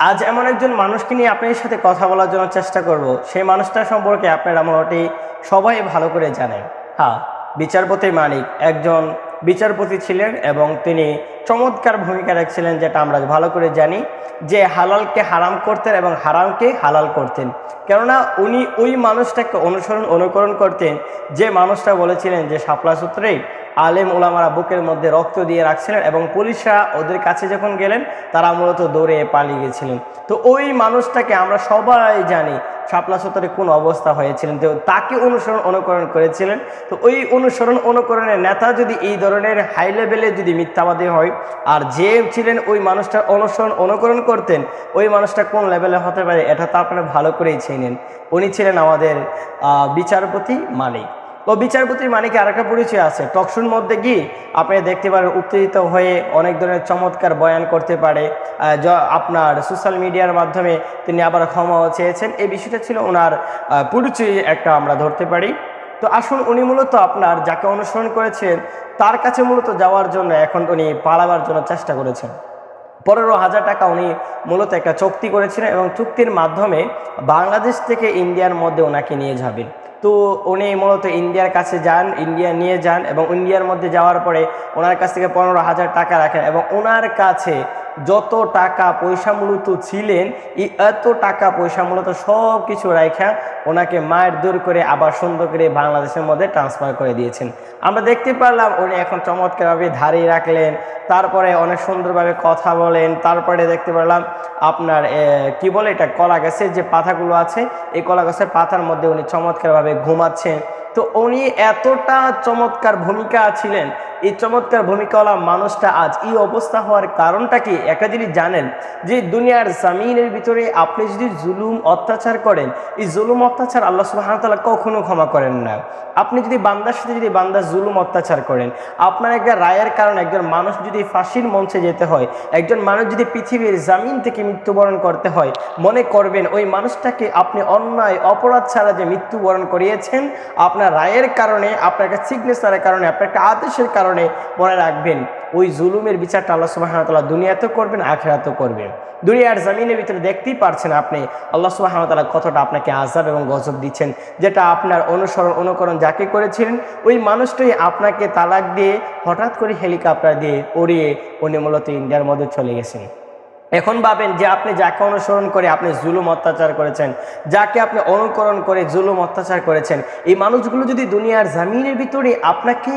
আজ এমন একজন মানুষকে নিয়ে আপনার সাথে কথা বলার জন্য চেষ্টা করব। সেই মানুষটা সম্পর্কে আপনারা মোটামুটি সবাই ভালো করে জানেন হ্যাঁ বিচারপতি মানিক একজন বিচারপতি ছিলেন এবং তিনি চমৎকার ভূমিকা রাখছিলেন যেটা আমরা ভালো করে জানি যে হালালকে হারাম করতেন এবং হারামকে হালাল করতেন। কেননা উনি ওই মানুষটাকে অনুসরণ, অনুকরণ করতেন। যে মানুষটা বলেছিলেন যে শাপলা সূত্রেই আলেম ওলামারা বুকের মধ্যে রক্ত দিয়ে রাখছিলেন এবং পুলিশরা ওদের কাছে যখন গেলেন, তারা মূলত দৌড়ে পালিয়ে গেছিলেন। তো ওই মানুষটাকে আমরা সবাই জানি শাপলা সূত্রে কোন অবস্থা হয়েছিলেন, তো তাকে অনুসরণ অনুকরণ করেছিলেন। তো ওই অনুসরণ অনুকরণের নেতা যদি এই ধরনের হাই লেভেলে যদি মিথ্যাবাদী হয়, আর যে ছিলেন ওই মানুষটার অনুসরণ অনুকরণ করতেন, ওই মানুষটা কোন লেভেলে হতে পারে, এটা তো আপনারা ভালো করেই চেনেন। উনি ছিলেন আমাদের বিচারপতি মালিক। ও বিচারপতির মানিকে আরেকটা পরিচয় আছে। টকশুর মধ্যে গিয়ে আপনি দেখতে পারেন, উত্তেজিত হয়ে অনেক ধরনের চমৎকার বয়ান করতে পারে আপনার সোশ্যাল মিডিয়ার মাধ্যমে তিনি আবার ক্ষমাও চেয়েছেন। এই বিষয়টা ছিল ওনার পরিচয় একটা আমরা ধরতে পারি। তো আসুন উনি মূলত আপনার যাকে অনুসরণ করেছেন, তার কাছে মূলত যাওয়ার জন্য এখন উনি পালাবার জন্য চেষ্টা করেছেন। পনেরো হাজার টাকা উনি মূলত একটা চুক্তি করেছিলেন এবং চুক্তির মাধ্যমে বাংলাদেশ থেকে ইন্ডিয়ার মধ্যে ওনাকে নিয়ে যাবেন। তো উনি মূলত ইন্ডিয়ার কাছে যান, ইন্ডিয়া নিয়ে যান এবং ইন্ডিয়ার মধ্যে যাওয়ার পরে ওনার কাছ থেকে পনেরো হাজার টাকা রাখেন এবং ওনার কাছে যত টাকা পয়সা মূলত ছিলেন, এই এত টাকা পয়সা মূলত সব কিছু রাখা ওনাকে মায়ের দূর করে আবার সুন্দর করে বাংলাদেশের মধ্যে ট্রান্সফার করে দিয়েছেন। আমরা দেখতে পারলাম উনি এখন চমৎকারভাবে ধারিয়ে রাখলেন, তারপরে অনেক সুন্দরভাবে কথা বলেন, তারপরে দেখতে পারলাম আপনার কি বলে এটা কলা গাছের যে পাতাগুলো আছে, এই কলা গাছের পাতার মধ্যে উনি চমৎকারভাবে ঘুমাচ্ছেন। তো উনি এতটা চমৎকার ভূমিকা ছিলেন এই চমৎকার ভূমিকাওয়ালা মানুষটা আজ এই অবস্থা হওয়ার কারণটা কি? একটা জিনিস জানেন যে দুনিয়ার জামিনের ভিতরে আপনি যদি জুলুম, অত্যাচার করেন, এই জুলুম, অত্যাচার আল্লাহ সুবাহতাল্লাহ কখনো ক্ষমা করেন না। আপনি যদি বান্দার সাথে যদি বান্দার জুলুম, অত্যাচার করেন, আপনার একটা রায়ের কারণে একজন মানুষ যদি ফাঁসির মঞ্চে যেতে হয়, একজন মানুষ যদি পৃথিবীর জামিন থেকে মৃত্যুবরণ করতে হয়, মনে করবেন ওই মানুষটাকে আপনি অন্যায়, অপরাধ ছাড়া যে মৃত্যুবরণ করিয়েছেন, আপনার রায়ের কারণে, আপনার একটা সিগনেচারের কারণে, আপনার একটা আদেশের কারণে মনে রাখবেন, ওই জুলুমের বিচারটা আল্লাহ সুবাহতাল্লাহ দুনিয়াতেও করবেন, আখেরাতেও করবেন। দুনিয়ার জামিনের ভিতরে দেখতেই পারছেন আপনি, আল্লাহ সুবাহতাল্লাহ কতটা আপনাকে আজাব এবং গজব দিচ্ছেন, যেটা আপনার অনুসরণ, অনুকরণ যাকে করেছিলেন, ওই মানুষটাই আপনাকে তালাক দিয়ে হঠাৎ করে হেলিকপ্টার দিয়ে উড়িয়ে উনি মূলত ইন্ডিয়ার মধ্যে চলে গেছেন। এখন ভাবেন যে আপনি যাকে অনুসরণ করে আপনি জুলুম অত্যাচার করেছেন, যাকে আপনি অনুকরণ করে জুলুম অত্যাচার করেছেন, এই মানুষগুলো যদি দুনিয়ার জামিনের ভিতরে আপনাকে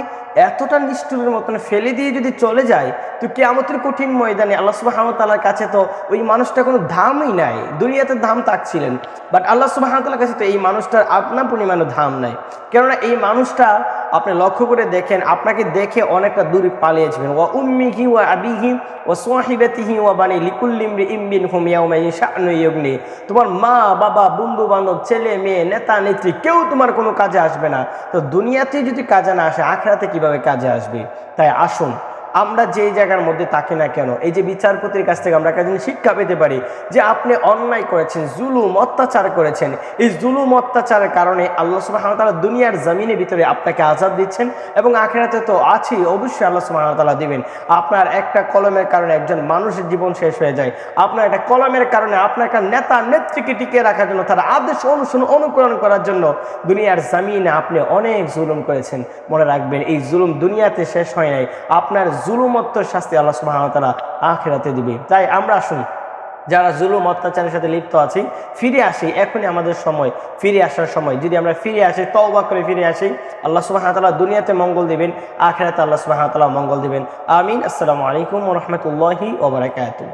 এতটা নিষ্ঠুরের মতন ফেলে দিয়ে যদি চলে যায়, তো কেয়ামতের কঠিন ময়দানে আল্লাহ সুবাহতাল্লার কাছে তো ওই মানুষটা কোনো দামই নাই। দুনিয়াতে দাম তাকছিলেন। বাট আল্লাহ সুবাহতাল্লার কাছে তো এই মানুষটার আপনা পরিমাণও দাম নাই। কেননা এই মানুষটা আপনি লক্ষ্য করে দেখেন, আপনাকে দেখে অনেকটা দূরে পালিয়ে যাবেন। ও উম্মিহি ওয়া আবিহি ও সোহিবেতিহি ওয়া বানি লিকুল্লিমরি ইমবিন হুমিয়াউমাই শাহনুইয়গ্নি তোমার মা, বাবা বন্ধু বান্ধব ছেলে, মেয়ে, নেতা, নেত্রী, কেউ তোমার কোনো কাজে আসবে না। তো দুনিয়াতে যদি কাজে না আসে আখড়াতে কীভাবে কাজে আসবে? তাই আসুন। আমরা যেই জায়গার মধ্যে থাকি না কেন? এই যে বিচারপতির কাছ থেকে আমরা একটা শিক্ষা পেতে পারি যে আপনি অন্যায় করেছেন, জুলুম, অত্যাচার করেছেন। এই জুলুম, অত্যাচারের কারণে আল্লাহ সুবাহতাল্লাহ দুনিয়ার জমিনের ভিতরে আপনাকে আজাদ দিচ্ছেন এবং আখেরাতে তো আছেই, অবশ্যই আল্লাহ সুবাহতাল্লাহ দিবেন। আপনার একটা কলমের কারণে একজন মানুষের জীবন শেষ হয়ে যায়। আপনার একটা কলমের কারণে আপনার একটা নেতা নেত্রীকে টিকিয়ে রাখার জন্য, তার আদেশ অনুসরণ, অনুকরণ করার জন্য দুনিয়ার জামিনে আপনি অনেক জুলুম করেছেন। মনে রাখবেন, এই জুলুম দুনিয়াতে শেষ হয় নাই। আপনার জুলুমত্বর শাস্তি আল্লাহ সুবাহতালা আখেরাতে দিবে। তাই আমরা আসুন, যারা জুলুম অত্যাচারের সাথে লিপ্ত আছি, ফিরে আসি এখনই আমাদের সময়, ফিরে আসার সময়। যদি আমরা ফিরে আসি, তওবা করে ফিরে আসি, আল্লাহ সুবাহতালা দুনিয়াতে মঙ্গল দিবেন, আখেরাতে আল্লাহ সুবাহতালা মঙ্গল দিবেন। আমিন। আসসালামু আলাইকুম রহমতুল্লাহি ওবরাকাতু